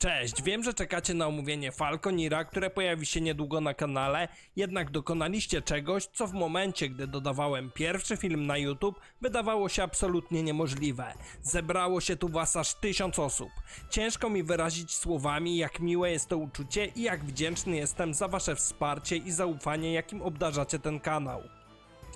Cześć, wiem, że czekacie na omówienie Falconira, które pojawi się niedługo na kanale, jednak dokonaliście czegoś, co w momencie, gdy dodawałem pierwszy film na YouTube, wydawało się absolutnie niemożliwe. Zebrało się tu was aż tysiąc osób. Ciężko mi wyrazić słowami, jak miłe jest to uczucie i jak wdzięczny jestem za wasze wsparcie i zaufanie, jakim obdarzacie ten kanał.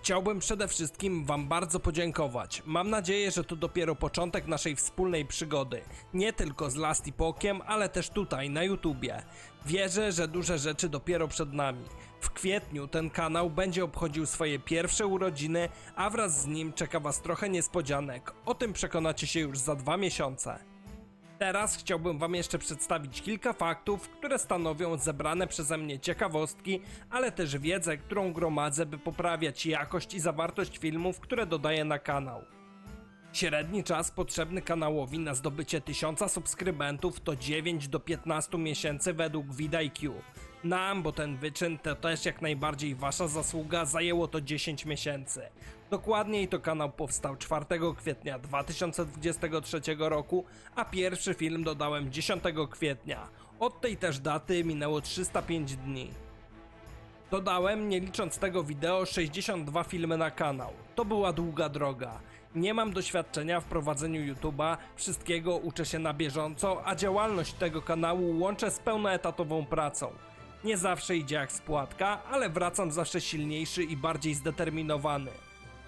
Chciałbym przede wszystkim Wam bardzo podziękować. Mam nadzieję, że to dopiero początek naszej wspólnej przygody. Nie tylko z Last Epokiem, ale też tutaj, na YouTubie. Wierzę, że duże rzeczy dopiero przed nami. W kwietniu ten kanał będzie obchodził swoje pierwsze urodziny, a wraz z nim czeka Was trochę niespodzianek. O tym przekonacie się już za dwa miesiące. Teraz chciałbym Wam jeszcze przedstawić kilka faktów, które stanowią zebrane przeze mnie ciekawostki, ale też wiedzę, którą gromadzę, by poprawiać jakość i zawartość filmów, które dodaję na kanał. Średni czas potrzebny kanałowi na zdobycie 1000 subskrybentów to 9 do 15 miesięcy według VidIQ. Nam, bo ten wyczyn to też jak najbardziej wasza zasługa, zajęło to 10 miesięcy. Dokładniej to kanał powstał 4 kwietnia 2023 roku, a pierwszy film dodałem 10 kwietnia. Od tej też daty minęło 305 dni. Dodałem, nie licząc tego wideo, 62 filmy na kanał. To była długa droga. Nie mam doświadczenia w prowadzeniu YouTube'a, wszystkiego uczę się na bieżąco, a działalność tego kanału łączę z pełnoetatową pracą. Nie zawsze idzie jak spłatka, ale wracam zawsze silniejszy i bardziej zdeterminowany.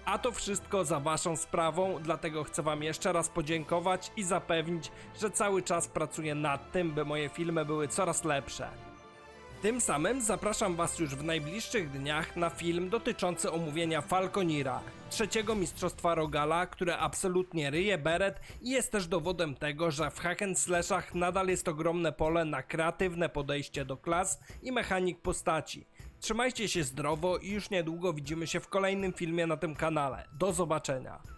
A to wszystko za Waszą sprawą, dlatego chcę Wam jeszcze raz podziękować i zapewnić, że cały czas pracuję nad tym, by moje filmy były coraz lepsze. Tym samym zapraszam Was już w najbliższych dniach na film dotyczący omówienia Falconira, trzeciego mistrzostwa Rogala, które absolutnie ryje beret i jest też dowodem tego, że w hack slashach nadal jest ogromne pole na kreatywne podejście do klas i mechanik postaci. Trzymajcie się zdrowo i już niedługo widzimy się w kolejnym filmie na tym kanale. Do zobaczenia.